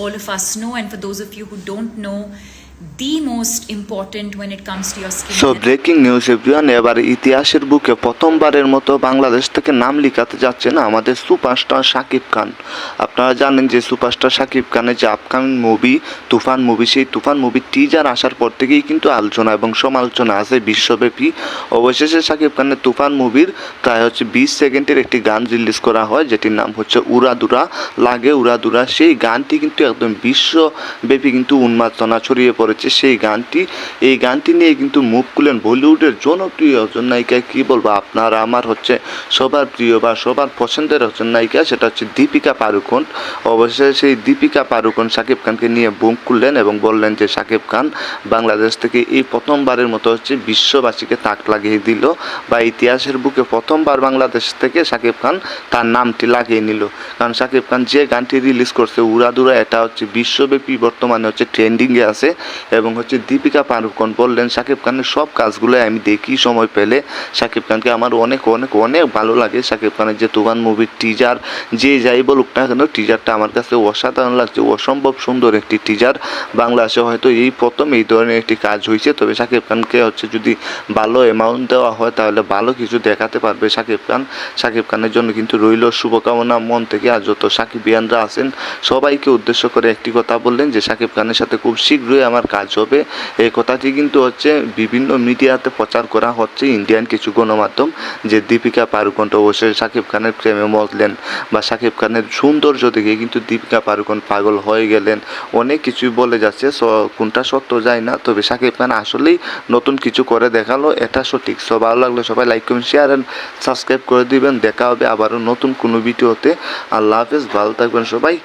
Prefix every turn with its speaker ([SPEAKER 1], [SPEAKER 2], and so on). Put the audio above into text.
[SPEAKER 1] all of us know. And for those of you who don't know, the most important when it comes to your skin. health.
[SPEAKER 2] Breaking news everyone এবার ইতিহাসের বুকে প্রথমবারের মতো বাংলাদেশ থেকে নাম লিখাতে যাচ্ছে না আমাদের সুপারস্টার শাকিব খান। আপনারা জানেন যে সুপারস্টার শাকিব খানের যে আপকামিং মুভি তুফান মুভি সেই তুফান মুভি টিজার আসার পর থেকেই কিন্তু আলোচনা এবং সমালোচনা আছে বিশ্বব্যাপী। অবশেষে শাকিব খানের তুফান মুভির প্রায় হচ্ছে বিশ সেকেন্ডের একটি গান রিলিজ করা হয় যেটির নাম হচ্ছে উড়াদুরা। লাগে উড়াদুরা সেই গানটি কিন্তু একদম বিশ্বব্যাপী কিন্তু উন্মাদনা ছড়িয়ে পড়েছে সেই গানটি। এই গানটি নিয়ে কিন্তু মুখ খুলেন বলিউডের জনপ্রিয় একজন নায়িকা। কী বলব? আপনার, আমার হচ্ছে সবার প্রিয় বা সবার পছন্দের একজন নায়িকা, সেটা হচ্ছে দীপিকা পাড়ুকোন। অবশ্যই সেই দীপিকা পাড়ুকোন শাকিব খানকে নিয়ে বুক খুললেন এবং বললেন যে শাকিব খান, বাংলাদেশ থেকে এই প্রথমবারের মতো হচ্ছে বিশ্ববাসীকে তাক লাগিয়ে দিল বা ইতিহাসের বুকে প্রথমবার বাংলাদেশ থেকে শাকিব খান তার নামটি লাগিয়ে নিল। কারণ শাকিব খান যে গানটি রিলিজ করছে, উড়াদুরা, এটা হচ্ছে বিশ্বব্যাপী বর্তমানে হচ্ছে ট্রেন্ডিংয়ে আছে। এবং হচ্ছে দীপিকা পাড়ুকোন বললেন, শাকিব খানের সব কাজগুলো আমি দেখি, সময় পেলে। শাকিব খানকে আমার অনেক অনেক অনেক ভালো লাগে। শাকিব খানের যে তুফান মুভির টিজার যে যাই বলুক না কেন টিজারটা আমার কাছে অসাধারণ লাগছে। অসম্ভব সুন্দর একটি টিজার বাংলাদেশে হয়তো এই প্রথম এই ধরনের একটি কাজ হয়েছে, তবে শাকিব খানকে হচ্ছে যদি ভালো অ্যামাউন্ট দেওয়া হয়, তাহলে ভালো কিছু দেখাতে পারবে শাকিব খান। শাকিব খানের জন্য কিন্তু রইল শুভকামনা মন থেকে। আর যত সাকিবিয়ানরা আছেন, সবাইকে উদ্দেশ্য করে একটি কথা বললেন যে, শাকিব খানের সাথে খুব শীঘ্রই আমার কাজ হবে। এই কথাটি কিন্তু হচ্ছে বিভিন্ন মিডিয়াতে প্রচার করা হচ্ছে। ইন্ডিয়ান কিছু গণমাধ্যম যে দীপিকা পাড়ুকোন অবশ্যই শাকিব খানের প্রেমে মজলেন বা শাকিব খানের সৌন্দর্য দেখে কিন্তু দীপিকা পাড়ুকোন পাগল হয়ে গেলেন। অনেক কিছুই বলে যাচ্ছে কোনটা সত্য যায় না। তবে শাকিব খান আসলেই নতুন কিছু করে দেখাল, এটা সঠিক। সো ভালো লাগলে, সবাই like comment share and subscribe করে দিবেন। দেখা হবে আবারও নতুন কোনো ভিডিওতে। আল্লাহ হাফেজ, ভালো থাকবেন সবাই।